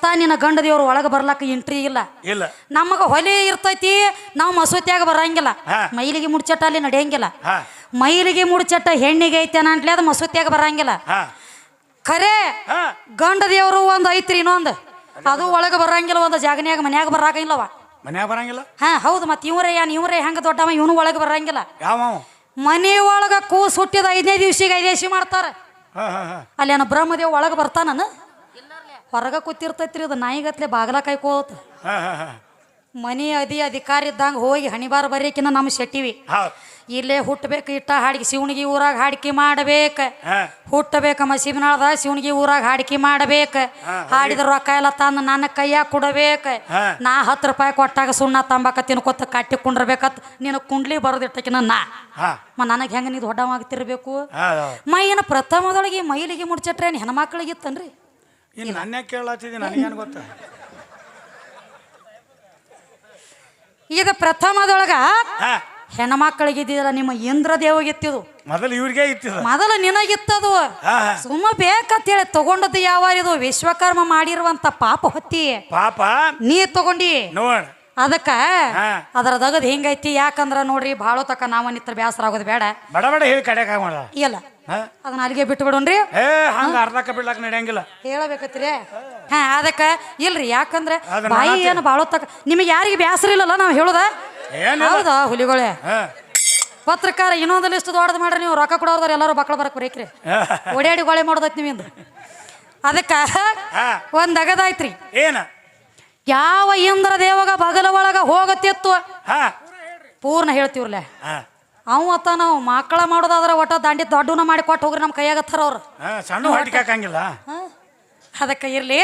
ಸ್ವತಃ ನಿನ್ನ ಗಂಡ ದೇವ್ರ ಒಳಗೆ ಬರ್ಲಾಕ ಎಂಟ್ರಿ ಇಲ್ಲ. ಇಲ್ಲ. ನಮಗ ಹೊಲಿ ಇರ್ತೈತಿ ನಾವು ಮಸೂತಿಯಾಗ ಬರಂಗಿಲ್ಲ. ಹಾ. ಮೈಲಿಗೆ ಮುಡ್ಚಟ ಅಲ್ಲಿ ನಡೆಯಂಗಿಲ್ಲ. ಹಾ. ಮೈಲಿಗೆ ಮುಡ್ಚಟ ಹೆಣ್ಣಿಗೆ ಐತೆ ಅಂಟ್ಲಿ ಅದು ಮಸೂತಿಯಾಗ ಬರಂಗಿಲ್ಲ. ಹಾ. ಖರೆ ಹಾ. ಗಂಡ ದೇವ್ರು ಒಂದು ಐತ್ರಿ ಇನ್ನೊಂದು. ಅದು ಒಳಗೆ ಬರಂಗಿಲ್ಲ ಒಂದು ಜಾಗನ್ಯಾಗ ಮನ್ಯಾಗ ಬರಾಕಿಲ್ಲವ ಮನ್ಯಾಗ ಬರಂಗಿಲ್ಲ? ಹಾ ಹೌದು ಮತ್ತೆ ಇವ್ರೇ ಯಾನ್ ಇವ್ರೇ ಹೆಂಗ ದೊಡ್ಡವ ಇವನು ಒಳಗೆ ಬರಂಗಿಲ್ಲ. ಯಾವ ಮನೆ ಒಳಗ ಕೂಸ್ ಹುಟ್ಟಿದ ಐದನೇ ದಿವ್ಸಿಗೆ ಐದೇಸಿ ಮಾಡ್ತಾರ. ಹಾ ಹಾ ಹಾ. ಅಲ್ಲಿ ಏನ ಬ್ರಹ್ಮದೇವ್ ಒಳಗೆ ಬರ್ತಾನ ಹೊರಗ ಕೂತಿರ್ತೈತ್ರಿ ಅದು ನಾಯಿಗತ್ಲೆ ಬಾಗಲ ಕಾಯ್ಕೋತ ಮನಿ ಅದಿ ಅಧಿಕಾರಿ ಇದ್ದಂಗ ಹೋಗಿ ಹಣಿಬಾರ ಬರೀಕಿನ ನಮ್ಮ ಶೆಟ್ಟಿವಿ. ಇಲ್ಲೇ ಹುಟ್ಟಬೇಕು ಇಟ್ಟ ಹಾಡಿಗೆ ಶಿವನಿಗೆ ಊರಾಗ ಹಾಡಿಕೆ ಮಾಡಬೇಕ. ಹುಟ್ಟಬೇಕು ಮಸೀಬಿನಾಳದ ಶಿವನಿಗೆ ಊರಾಗ ಹಾಡಿಕೆ ಮಾಡಬೇಕ. ಹಾಡಿದ ರೊಕ್ಕ ಎಲ್ಲ ತಂದು ನನ್ನ ಕೈಯಾಗ ಕೊಡಬೇಕ. ನಾ ಹತ್ತು ರೂಪಾಯಿ ಕೊಟ್ಟಾಗ ಸುಣ್ಣ ತಂಬಾಕ ತಿನ್ಕೊತ ಕಟ್ಟಿ ಕುಂಡ್ರಬೇಕತ್. ನಿನ್ನ ಕುಂಡ್ಲಿ ಬರೋದಿಟ್ಟಕಿನ ನಾ. ಮ ನನಗೆ ಹೆಂಗ ನೀ ದೊಡ್ಡವಾಗ್ತಿರ್ಬೇಕು ಮೈನ ಪ್ರಥಮದೊಳಗೆ ಮೈಲಿಗೆ ಮುಡ್ಚಟ್ರೇನು ಹೆಣ್ಮಕ್ಳಿಗೆ ಇತ್ತನ್ರಿ ಇನ್ನು ನನ್ನೇ ಕೇಳತ್ತಿದ್ದೆ ನನಗೇನು ಗೊತ್ತ? ಇದು ಪ್ರಥಮದೊಳಗ ಹಾ. ಹೆಣ್ಮಕ್ಳಿಗೆ ಇದ್ದಿಲ್ಲ ನಿಮ್ಮ ಇಂದ್ರ ದೇವಗಿತ್ತಿದು ಮೊದಲು ಇವ್ರಿಗೆ ಇತ್ತಿದ. ಮೊದಲು ನಿನಗಿತ್ತದು. ಹಾ ಹಾ. ಸುಮ್ಮ ಬೇಕಂತೇಳಿ ತಗೊಂಡದ್ದು ಯಾವ ಇದು ವಿಶ್ವಕರ್ಮ ಮಾಡಿರುವಂತ ಪಾಪ ಹೊತ್ತಿ. ಪಾಪ? ನೀ ತಗೊಂಡಿ. ನೋಡ್. ಅದಕ್ಕ ಹಾ. ಅದರ ದಗದ್ ಹಿಂಗೈತಿ? ಯಾಕಂದ್ರ ನೋಡ್ರಿ ಭಾಳ ತಕ ನಾವ ನಿತ್ರ ಬ್ಯಾಸರ ಆಗೋದು ಬೇಡ. ಬಡ ಬಡ ಹೇಳಿ ಕಡೆ ಮಾಡ ಇಲ್ಲ. ಹಾ. ಅದನ್ನ ಅಲ್ಲಿಗೆ ಬಿಟ್ಟು ಬಿಡೋಣ್ರಿ ಏ ಹಂಗ ಅರ್ಧಕ್ಕ ಬಿಡ್ಲಾಕ ನಡೆಯಂಗಿಲ್ಲ. ಹೇಳಬೇಕತ್ರಿ. ಹಾ ಅದಕ್ಕ ಇಲ್ರಿ ಯಾಕಂದ್ರೆ ಬಾಯಿ ಏನು ಬಾಳೋ ತಕ ನಿಮಗೆ ಯಾರಿಗೆ ಬ್ಯಾಸರ ಇಲ್ಲಲ್ಲ ನಾವು ಹೇಳುದ? ಏನು ಹೌದಾ ಹುಲಿಗಳೇ? ಹಾ. ಪತ್ರಕಾರ ಇನ್ನೊಂದು ಲಿಸ್ಟ್ ದೊಡ್ಡದು ಮಾಡ್ರಿ ನೀವು. ರೊಕ್ಕ ಕೊಡೋರ್ದಾರ ಎಲ್ಲರೂ ಬಕ್ಳ ಬರಕ್ ಬರೀಕ್ರಿ. ಓಡಾಡಿ ಗೋಳೆ ಮಾಡೋದೈತಿ ನಿಮ್ಮಿಂದ. ಅದಕ್ಕ ಹಾ. ಒಂದ್ ಅಗದಾಯ್ತ್ರಿ. ಏನ? ಯಾವ ಇಂದ್ರ ದೇವಗ ಬಗಲ ಒಳಗ ಹೋಗತ್ತಿತ್ತು ಹಾ. ಪೂರ್ಣ ಹೇಳ್ತಿವ್ರಲ್ಲೇ. ಹಾ. ಅವ ಅತ್ತ ನಾವು ಮಕ್ಕಳ ಮಾಡೋದಾದ್ರೆ ಒಟ್ಟ ದಾಂಡಿ ದೊಡ್ಡನ ಮಾಡಿ ಕೊಟ್ಟು ಹೋಗ್ರಿ ನಮ್ಮ ಕೈಯಾಗತ್ತಾರ ಅವ್ರು. ಹಾ ಸಣ್ಣ ಅದಕ್ಕೆ ಇರ್ಲಿ.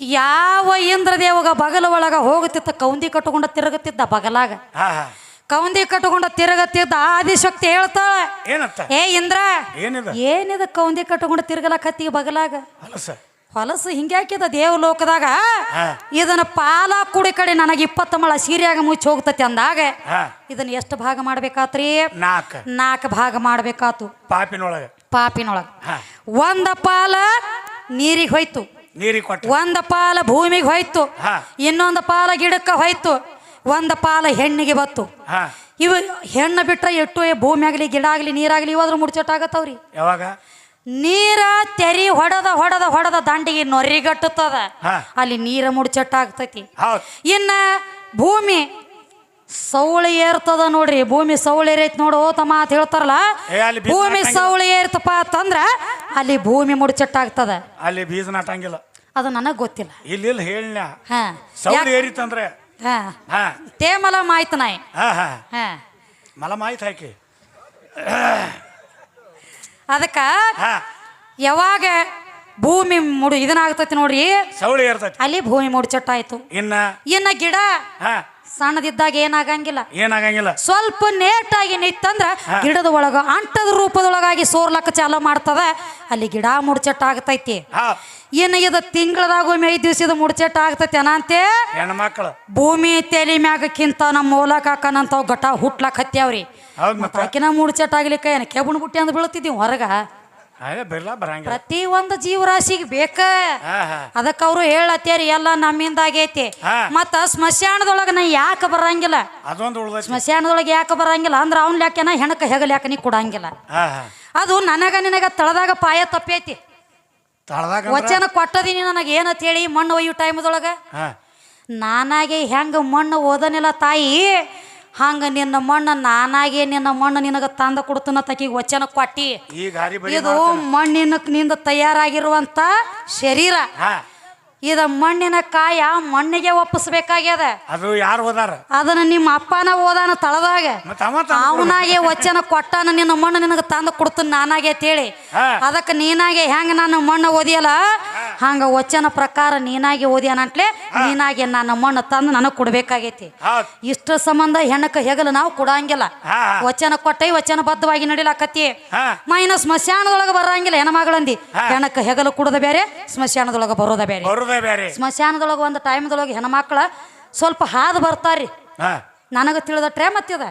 ಯಾವ ಇಂದ್ರ ದೇವಗ ಬಗಲ ಒಳಗ ಹೋಗುತ್ತಿತ್ತ ಕೌಂದಿ ಕಟ್ಟುಕೊಂಡ ತಿರುಗುತ್ತಿದ್ದ ಬಗಲಾಗ? ಹಾ ಹಾ. ಕೌಂದಿ ಕಟ್ಟುಕೊಂಡ ತಿರುಗುತ್ತಿದ್ದ ಆದಿಶಕ್ತಿ ಹೇಳ್ತಾಳ. ಏನತ್ತ ಏ ಇಂದ್ರ ಏನಿದ? ಏನಿದ ಕೌಂದಿ ಕಟ್ಟುಕೊಂಡ ತಿರುಗಲಕತ್ತಿ ಬಗಲಾಗ? ಹೊಲಸು ಹಿಂಗ್ಯಾಕಿದ ದೇವ ಲೋಕದಾಗ? ಹಾ. ಇದನ್ನ ಪಾಲ ಕುಡಿ ಕಡೆ ನನಗೆ ಇಪ್ಪತ್ತು ಮಳ ಸೀರೆಯಾಗ ಮುಚ್ಚಿ ಹೋಗ್ತತಿ ಅಂದಾಗ ಇದನ್ನ ಎಷ್ಟು ಭಾಗ ಮಾಡ್ಬೇಕಾತ್ರಿ? ನಾಲ್ಕ. ನಾಲ್ಕು ಭಾಗ ಮಾಡ್ಬೇಕಾತು. ಪಾಪಿನೊಳಗ. ಪಾಪಿನೊಳಗ. ಒಂದ ಪಾಲ ನೀರಿಗೆ ಹೋಯ್ತು. ನೀರಿಗೆ ಕೊಟ್ಟು ಒಂದ ಪಾಲ ಭೂಮಿಗೆ ಹೋಯ್ತು. ಇನ್ನೊಂದು ಪಾಲ ಗಿಡಕ್ಕೆ ಹೋಯ್ತು. ಒಂದ ಪಾಲ ಹೆಣ್ಣಿಗೆ ಬತ್ತು. ಇವ ಇವು ಹೆಣ್ಣು ಬಿಟ್ರೆ ಎಟ್ಟು ಭೂಮಿ ಆಗಲಿ ಗಿಡ ಆಗಲಿ ನೀರಾಗಲಿ ಇವಾದ್ರೂ ಮುಡ್ಚೊಟ್ಟಾಗತ್ತವ್ರಿ ಯಾವಾಗ? ನೀರ ತೆರಿ ಹೊಡೆದ ಹೊಡೆದ ಹೊಡೆದ ದಂಡಿಗೆ ನೊರಿಗಟ್ಟುತ್ತದ. ಅಲ್ಲಿ ನೀರ ಮುಡ್ಚಟ್ಟಾಗ್ತೈತಿ. ಆಗ್ತೈತಿ ಇನ್ನ ಭೂಮಿ ಸೌಳಿ ಏರ್ತದ ನೋಡ್ರಿ ಭೂಮಿ ಸೌಳಿ ಏರೈತಿ ನೋಡು ತಮ್ಮ ಅಂತ ಹೇಳ್ತಾರಲ್ಲ ಭೂಮಿ. ಸೌಳಿ ಏರ್ತಪ್ಪ ಅಂತಂದ್ರ ಅಲ್ಲಿ ಭೂಮಿ ಮುಡಚಟ್ಟಾಗ್ತದ. ಅಲ್ಲಿ ಬೀಜ ನಾಟಂಗಿಲ್ಲ. ಅದು ನನಗ್ ಗೊತ್ತಿಲ್ಲ. ಇಲ್ಲಿ ಹೇಳ್ನ ಹೇಳಿನ ಹಾ. ಸೌಂಡ್ ಏರಿತಂದ್ರೆ ಹಾ. ತೇಮಲ ಮಾಯ್ತು ನಾಯಿ. ಮಲ ಮಾಹಿತಿ ಹಾಕಿ. ಅದಕ್ಕ ಯಾವಾಗ ಭೂಮಿ ಮುಡು ಇದನ್ನಾಗ್ತೈತಿ ನೋಡ್ರಿ. ಸೌಳಿ ಇರ್ತೈತಿ ಅಲ್ಲಿ ಭೂಮಿ ಆಯ್ತು ಇನ್ನ ಇನ್ನ ಗಿಡ ಹಾ. ಸಣ್ಣದಿದ್ದಾಗ ಏನಾಗಂಗಿಲ್ಲ. ಏನಾಗಂಗಿಲ್ಲ. ಸ್ವಲ್ಪ ನೇಟಾಗಿ ನಿತ್ತಂದ್ರ ಗಿಡದ ಒಳಗ ಅಂಟದ ರೂಪದೊಳಗಾಗಿ ಸೋರ್ಲಕ್ಕ ಚಾಲ ಮಾಡ್ತದ ಅಲ್ಲಿ ಗಿಡ ಮುಡ್ಚಟ್ಟ ಆಗ್ತೈತಿ. ಏನು ಇದ ತಿಂಗಳದಾಗ ಒಮ್ಮೆ ಐದು ದಿವಸದ ಮುಡ್ಚಟ್ಟ ಆಗ್ತೈತಿ ಅನಂತೆ. ಹೆಣ್ಮಕ್ಳು. ಭೂಮಿ ತೆಲಿ ಮ್ಯಾಗಕ್ಕಿಂತ ನಮ್ಮ ಮೂಲಕ ಹಾಕನಂತಾವ್ ಘಟ ಹುಟ್ಲಕ್ ಹತ್ಯಾವ್ರಿ. ಆಕಿನ ಮುಡ್ಚಟ್ಟ ಆಗ್ಲಿಕ್ಕ ಏನ ಕೆಬುಣ್ ಬುಟ್ಟಿ ಅಂದ್ ಬೀಳ್ತಿದ್ವಿ ಹೊರಗ? ಅದೇ ಬಿರ್ಲಾ ಬರಂಗಿಲ್ಲ. ಪ್ರತಿ ಒಂದು ಜೀವರಾಶಿಗೆ ಬೇಕ. ಹಾ ಹಾ. ಅದಕ್ಕೆ ಅವರು ಹೇಳತ್ಯಾರಿ ಎಲ್ಲ ನಮ್ಮಿಂದ ಆಗೈತಿ. ಹಾ. ಮತ್ತ ಸ್ಮಶಾನದೊಳಗ ನಾ ಯಾಕೆ ಬರಂಗಿಲ್ಲ? ಅದೊಂದು ಉಳ್ದೈತಿ. ಸ್ಮಶಾನದೊಳಗೆ ಯಾಕೆ ಬರಂಗಿಲ್ಲ? ಅಂದ್ರ ಅವ್ನ ಲ್ಯಾಕೆನ ಹೆಣಕ ಹೆಗಲ್ ಯಾಕೆ ನೀ ಕೊಡಂಗಿಲ್ಲ. ಹಾ ಹಾ. ಅದು ನನಗ ನಿನಗ ತಳದಾಗ ಪಾಯ ತಪ್ಪೈತಿ. ತಳದಾಗ ವಚನ ಕೊಟ್ಟದೀನಿ ನನಗೆ ಏನಂತ ಹೇಳಿ ಮಣ್ಣು ಒಯ್ಯೋ ಟೈಮ್ದೊಳಗ ಹಾ. ನಾನಾಗೆ ಹೆಂಗ ಮಣ್ಣು ಓದನಿಲ್ಲ ತಾಯಿ? ಹಂಗ ನಿನ್ನ ಮಣ್ಣು ನಾನಾಗೆ ನಿನ್ನ ಮಣ್ಣು ನಿನಗ ತಂದ ಕೊಡ್ತನ ತಕಿಗೆ ವಚನ ಕೊಟ್ಟಿ. ಇದು ಮಣ್ಣಿನ ನಿಂದ ತಯಾರಾಗಿರುವಂತ ಶರೀರ. ಇದ ಮಣ್ಣಿನ ಕಾಯ ಮಣ್ಣಿಗೆ ಒಪ್ಪಿಸ್ಬೇಕಾಗ್ಯದ. ಅದು ಯಾರು ಅದನ್ನ ನಿಮ್ಮ ಅಪ್ಪನ ಓದಾನ ತಳದಾಗ. ಅವನಾಗೆ ವಚನ ಕೊಟ್ಟಾನ ನಿನ್ನ ಮಣ್ಣು ನಿನಗೆ ತಂದು ಕೊಡ್ತೀನಿ ನಾನಾಗೆ ಅಂತೇಳಿ. ಅದಕ್ಕೆ ನೀನಾಗೆ ಹೆಂಗ ನಾನು ಮಣ್ಣು ಓದಿಯಲ್ಲ ಹಂಗ ವಚನ ಪ್ರಕಾರ ನೀನಾಗಿ ಓದ್ಯಾನಂತ್ಲೆ ನೀನಾಗಿ ನನ್ನ ಮಣ್ಣು ತಂದು ನನಗ್ ಕೊಡ್ಬೇಕಾಗೈತಿ. ಇಷ್ಟ ಸಂಬಂಧ ಹೆಣ್ಣಕ್ಕೆ ಹೆಗಲು ನಾವು ಕೊಡಂಗಿಲ್ಲ. ವಚನ ಕೊಟ್ಟೈ ವಚನ ಬದ್ಧವಾಗಿ ನಡಿಲಾಕತಿ ಮೈನ ಸ್ಮಶಾನದೊಳಗ ಬರಂಗಿಲ್ಲ ಹೆಣ್ಮಗಳಂದಿ. ಹೆಣಕ್ಕೆ ಹೆಗಲು ಕುಡದ ಬೇರೆ ಸ್ಮಶಾನದೊಳಗ ಬರೋದ ಬೇರೆ ಸ್ಮಶಾನದೊಳಗ ಬೇರೆ ಸ್ಮಶಾನದೊಳಗೆ ಒಂದು ಟೈಮ್ದೊಳಗೆ ಹೆಣ್ಮಕ್ಳ ಸ್ವಲ್ಪ ಹಾದು ಬರ್ತಾರ್ರಿ ನನಗ ನನಗೆ ತಿಳಿದಟ್ರೆ ಮತ್ತದ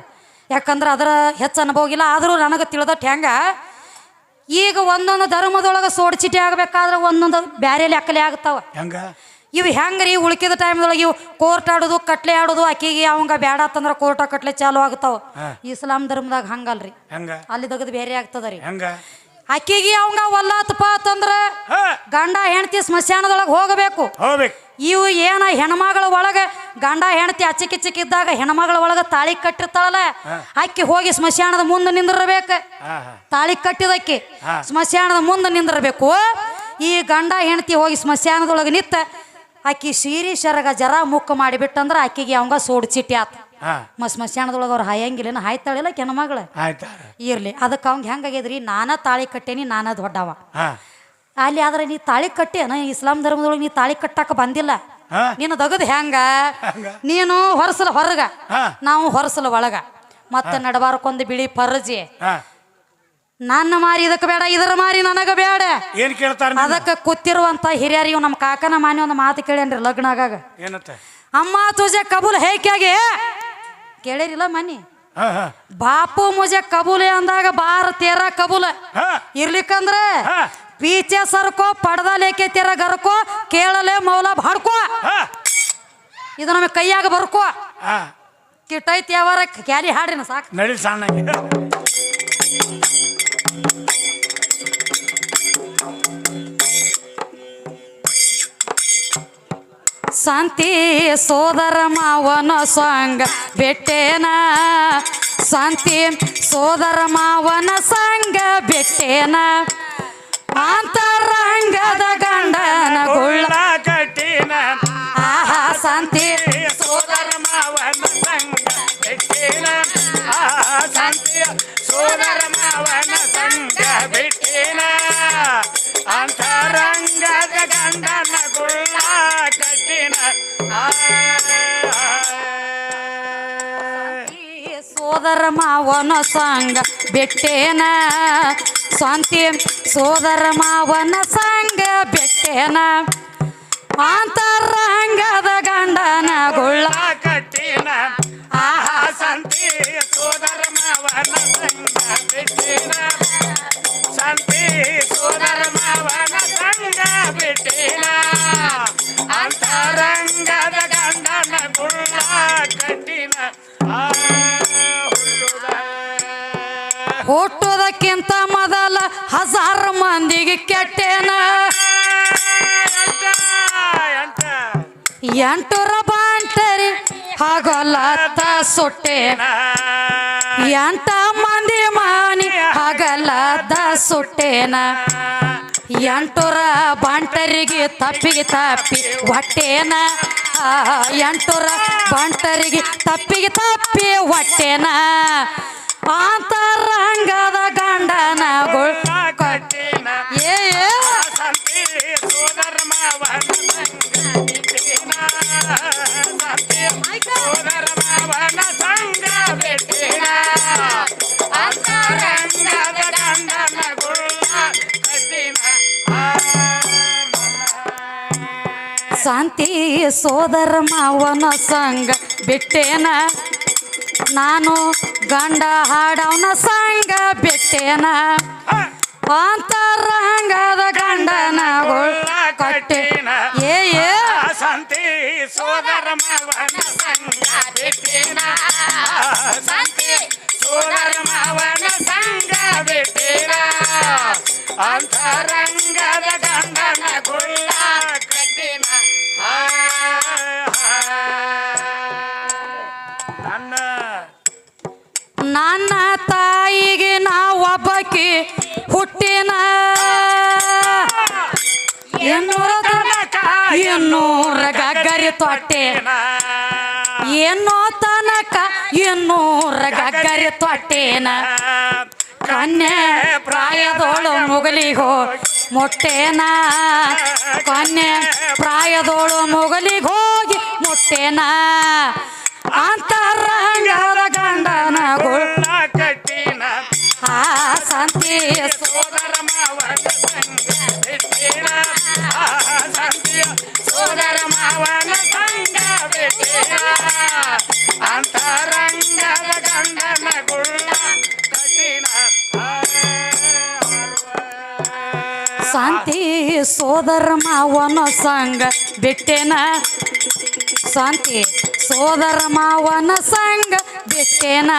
ಯಾಕಂದ್ರೆ ಅದರ ಹೆಚ್ಚು ಅನುಭವ ಇಲ್ಲ ಆದರೂ ನನಗೆ ತಿಳಿದಟ್ಟು ಹೆಂಗ ಈಗ ಒಂದೊಂದು ಧರ್ಮದೊಳಗೆ ಸೋಡ್ಚಿಟಿ ಆಗಬೇಕಾದ್ರೆ ಒಂದೊಂದು ಬ್ಯಾರೆ ಲೆಕ್ಕಲೆ ಆಗ್ತಾವ. ಹೆಂಗ? ಇವು ಹೆಂಗ್ರಿ? ಉಳ್ಕಿದ ಟೈಮ್ದೊಳಗೆ ಇವು ಕೋರ್ಟ್ ಆಡೋದು ಕಟ್ಲೆ ಆಡೋದು ಆಕಿಗೆ ಅವಂಗ ಬೇಡ ಅಂತಂದ್ರೆ ಕೋರ್ಟ ಕಟ್ಲೆ ಚಾಲು ಆಗ್ತಾವ. ಇಸ್ಲಾಂ ಧರ್ಮದಾಗ ಹಂಗಲ್ರಿ. ಹೆಂಗ? ಅಲ್ಲಿ ತೆಗೆದು ಬೇರೆ ಆಗ್ತದ ರೀ. ಆಕಿಗೆ ಅವಂಗ ಒಲ್ಲಾತಪ್ಪ ಅಂತಂದ್ರ ಗಂಡ ಹೆಂಡತಿ ಸ್ಮಶಾನದೊಳಗೆ ಹೋಗಬೇಕು. ಹೋಗ್ಬೇಕು. ಇವು ಏನ ಹೆಣ್ಮಗಳ ಒಳಗೆ ಗಂಡ ಹೆಂಡತಿ ಅಚ್ಚಕಿಚ್ಚಕ್ಕಿದ್ದಾಗ ಹೆಣ್ಮಗಳ ಒಳಗೆ ತಾಳಿ ಕಟ್ಟಿರ್ತಾಳಲ್ಲ ಅಕ್ಕಿ ಹೋಗಿ ಸ್ಮಶಾನದ ಮುಂದೆ ನಿಂದಿರಬೇಕು. ತಾಳಿ ಕಟ್ಟಿದಕ್ಕಿ. ಸ್ಮಶಾನದ ಮುಂದೆ ನಿಂದಿರಬೇಕು. ಈ ಗಂಡ ಹೆಂಡತಿ ಹೋಗಿ ಸ್ಮಶಾನದೊಳಗೆ ನಿತ್ತ ಅಕ್ಕಿ ಸೀರೆ ಶರಗ ಜರ ಮುಕ್ಕ ಮಾಡಿಬಿಟ್ಟಂದ್ರೆ ಅಕ್ಕಿಗೆ ಅವಂಗ ಸೋಡ್ ಚಿಟ್ಟಿ ಆತ. ಹಾ. ಮ ಸ್ಮಶಾನದೊಳಗೆ ಅವ್ರು ಹಾಯಂಗಿಲ್ಲ ಹಾಯ್ತಾಳಿಲ್ಲ ಕೆನಮಗಳ ಆಯ್ತಾ ಇರ್ಲಿ. ಅದಕ್ಕೆ ಅವಂಗ ಹೆಂಗಾಗ್ಯದ್ರಿ ನಾನ ತಾಳಿ ಕಟ್ಟೇನಿ ನಾನ ದೊಡ್ಡವ. ಅಲ್ಲಿ ಆದ್ರೆ ನೀ ತಾಳಿ ಕಟ್ಟೇನ ಇಸ್ಲಾಂ ಧರ್ಮದೊಳಗೆ ನೀ ತಾಳಿ ಕಟ್ಟಾಕ ಬಂದಿಲ್ಲ. ನೀನು ದಗದ್ ಹೆಂಗ? ನೀನು ಹೊರಸಲ ಹೊರಗ. ನಾವು ಹೊರಸಲ ಒಳಗ. ಮತ್ತೆ ನಡಬಾರಕ್ಕೊಂದು ಬಿಳಿ ಪರ್ಜಿ. ನನ್ನ ಮಾರಿ ಇದಕ್ಕೆ ಬೇಡ ಇದರ ಮಾರಿ ನನಗ ಬೇಡ. ಏನ್ ಕೇಳ್ತಾರ ಅದಕ್ಕೆ ಕೂತಿರುವಂತ ಹಿರಿಯರಿ ಇವ್ ನಮ್ಮ ಕಾಕನ ಮಾನಿ ಒಂದು ಮಾತು ಕೇಳೇನ್ರಿ ಲಗ್ನ ಆಗಾಗ ಏನತ್ತ ಅಮ್ಮ ತುಜೆ ಕಬೂಲ್ ಹೇಕ್ಯಾಗೆ? ಕೇಳಿರಿಲ್ಲ ಮನಿ? ಹಾ ಹಾ. ಬಾಪು ಮುಜೆ ಕಬೂಲೆ ಅಂದಾಗ ಬಾರ ತೇರ ಕಬೂಲ. ಹಾ. ಇರ್ಲಿಕ್ಕಂದ್ರೆ ಹಾ. ಪೀಚೆ ಸರ್ಕೋ ಪಡದ ಲೇಕೆ ತೇರ ಗರ್ಕೋ ಕೇಳಲೆ ಮೌಲ ಬಾಡ್ಕೋ ಹಾ. ಇದು ನಮಗೆ ಕೈಯಾಗ ಬರ್ಕೋ. ಹಾ. ಕಿಟ್ಟೈತಿ ಯಾವಾರ ಕ್ಯಾಲಿ ಹಾಡ್ರಿನ ಸಾಕು. ನಡಿ ಸಣ್ಣಗೆ ಶಾಂತಿ ಸೋದರ ಮಾವನ ಸಂಗ ಬೆಟ್ಟೇನ? ಶಾಂತಿ ಸೋದರ ಮಾವನ ಸಂಗ ಬೆಟ್ಟೇನ? ಅಂತರಂಗದ ಗಂಡನ ಗುಳ್ಳ. ಕಟ್ಟಿನ. ಆಹಾ ಶಾಂತಿ ಸೋದರ ಮಾವನ ಸಂಗ ಬೆಟ್ಟೇನ? ಆಹಾ ಸಂತಿ ಸೋದರ ಮಾವನ ಸಂಗ ಬಿಟ್ಟಿನ? ಸೋದರ ಮಾವನ ಸಂಗ ಬೆಟ್ಟೇನ ಶಾಂತಿ ಸೋದರ ಮಾವನ ಸಂಗ ಬೆಟ್ಟೇನ ಅಂತರಂಗದ ಗಂಡನ ಗುಳ್ಳ ಗುಳ್ಳ ಕಟ್ಟಿನ ಆಹಾ ಸಂತಿ ಸೋದರ ಮಾವನ ಸಂಗ ಬಿಟ್ಟಿನ ಸಂತಿ ಸೋದರ ಮಾವನ ಸಂಗ ಬಿಟ್ಟಿನ ಅಂತರಂಗದ ಎಂಟುರ ಬಾಂಟರಿ ಹಾಗೋಲ್ಲ ಸೊಟ್ಟೆ. ಎಂಟ ಮಂದಿ ಮಾನಿ ದ ಸುಟ್ಟೇನ. ಎಂಟುರ ಬಂಟರಿಗೆ ತಪ್ಪಿಗೆ ತಪ್ಪಿ ಹೊಟ್ಟೇನ. ಎಂಟೂರ ಬಂಟರಿಗೆ ತಪ್ಪಿಗೆ ತಪ್ಪಿ ಹೊಟ್ಟೇನ. ಅಂತರಂಗದ ಗಂಡನ ಗುಳ್ ಶಾಂತಿ ಸೋದರ ಮಾವನ ಸಂಗ ಬಿಟ್ಟೇನ? ನಾನು ಗಂಡ ಹಾಡವನ ಸಂಗ ಬಿಟ್ಟೇನ? ಅಂತರಂಗದ ಗಂಡನ ಗುಳ್ ಕಟ್ಟೆ. ಏ ಏ. ಸಂತಿ ಸೋದರ ಮಗನ ಸಂಗ ಗಗ್ಗರಿ ತೊಟ್ಟೆ. ಏನೋ ತನಕ ಇನ್ನೂರ ಗಗ್ಗರಿ ತೊಟ್ಟೇನ. ಕನ್ಯೆ ಪ್ರಾಯದೋಳು ಮುಗಲಿಗೋ ಮೊಟ್ಟೆನ. ಕನ್ಯೆ ಪ್ರಾಯದೋಳು ಮುಗಲಿಗೆ ಹೋಗಿ ಮೊಟ್ಟೆನ. ಅಂತರಂಗದ ಗಂಡನ ಗುಳ್ಳ ಕಟ್ಟಿನ. ಆ ಶಾಂತಿ ಸೋದರ ಮಾವನ ಸೋದರ ಮಾವನ ಸಂಗ ಬಿಟ್ಟೆನ? ಶಾಂತಿ. ಸೋದರ ಮಾವನ ಸಂಗ ಬಿಟ್ಟೆನ?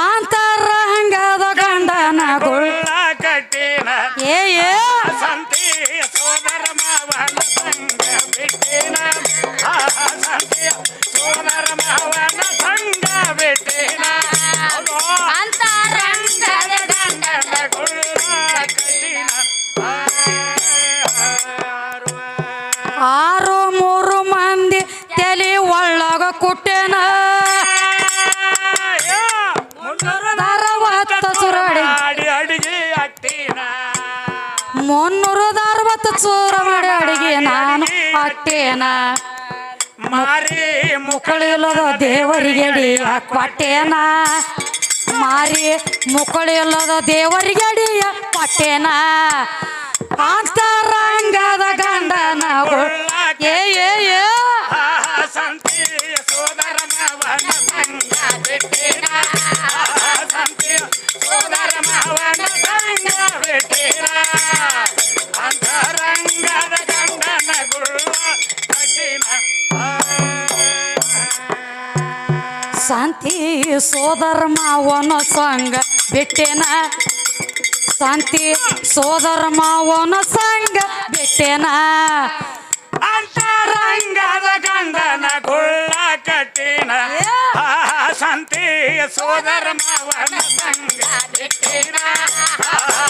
ಅಂತರ ಅಂತರಂಗದ ಗಂಡನ ಗುಳ್ ಗುಳ್ಳ ಕಟ್ಟಿನ. ಏ ಏ. ಸಂತಿ ಚೂರ ಮಾಡಿ ಅಡಿಗೆ ನಾನು ಅಟ್ಟೇನ ಮಾರಿ ಮುಕ್ಕಳಿಲ್ಲದ ದೇವರಿಗೆ ಅಡಿ ಕೊಟ್ಟೇನ ಮಾರಿ ಮುಕ್ಕಳಿಲ್ಲದ ದೇವರಿಗೆ ಅಡಿ ಕೊಟ್ಟೇನ ಅಂತರಂಗದ ಗಂಡನ ಏ ಏ ಶಾಂತಿ ಸೋದರ ಮಾವನ ಸಂಗ ಬಿಟ್ಟೆನ? ಶಾಂತಿ ಸೋದರ ಮಾವನ ಸಂಗ ಬಿಟ್ಟೆನ? ಅಂತರಂಗದ ಗಂಡನ ಗುಳ್ಳ ಕಟ್ಟಿನ. ಶಾಂತಿ ಸೋದರ್ಮ ಸೋದರ ಮಾವನ ಸಂಗ ಬಿಟ್ಟಿನ? ಆ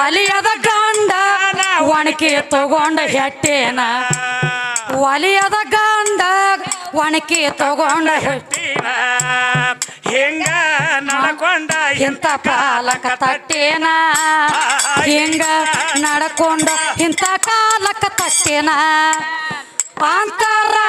ಒಲಿಯದ ಗಂಡ ಒಣಕೆ ತಗೊಂಡ ಹೆಟ್ಟೇನ. ಒಲಿಯದ ಗಂಡ ಒಣಕೆ ತಗೊಂಡ ಹೆಟ್ಟೇನ. ಹೆಂಗ ನಡ್ಕೊಂಡ ಇಂಥ ಕಾಲಕ ತಟ್ಟೇನ? ಹಿಂಗ ನಡ್ಕೊಂಡ ಇಂಥ ಕಾಲಕ ತಟ್ಟೇನ? ಅಂತರಂಗದ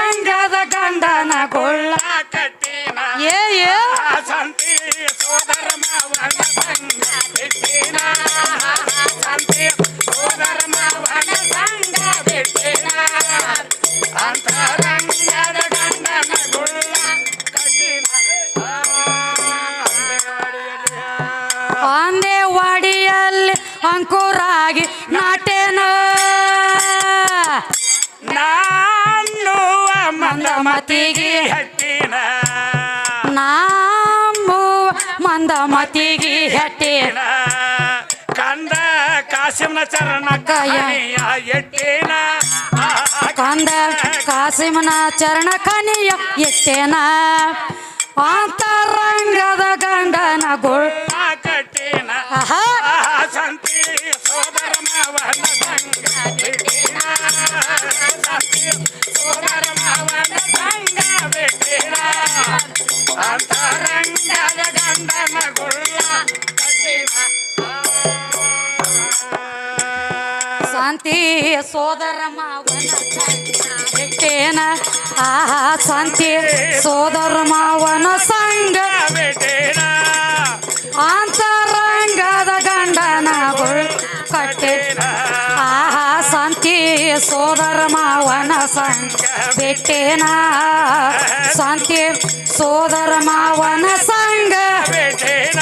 ನಾನು ಮಂದಮತಿಗೆ ಹಟ್ಟಿನ. ನಾವು ಮಂದ ಮತಿಗೆ ಹೆಟ್ಟೇನ. ಕಂದ ಕಾಸಿಮನ ಚರಣ ಕಾಯ. ಎಟ್ಟಿನ. ಕಂದ ಕಾಸಿಮನ ಚರಣ ಕನಿಯ ಎಟ್ಟೇನ. ಅಂತರಂಗದ ಗಂಡನ ಗೊಳ್ ಕಟ್ಟಿನ. ಆಹಾ. ಸೋದರ ಮಾವನ ಆಹಾ ಶಾಂತಿ ಸೋದರ ಮಾವನ ಸಂಗ ಬಿಟ್ಟಿನ ಅಂತರಂಗದ ಗಂಡನ ಕಟ್ಟೆ. ಆಹಾ ಶಾಂತಿ ಸೋದರ ಮಾವನ ಸಂಗ ಬೆಟ್ಟೇನ ಸಂತಿ ಸೋದರ ಮಾವನ ಸಂಗ ಬಿಟ್ಟಿನ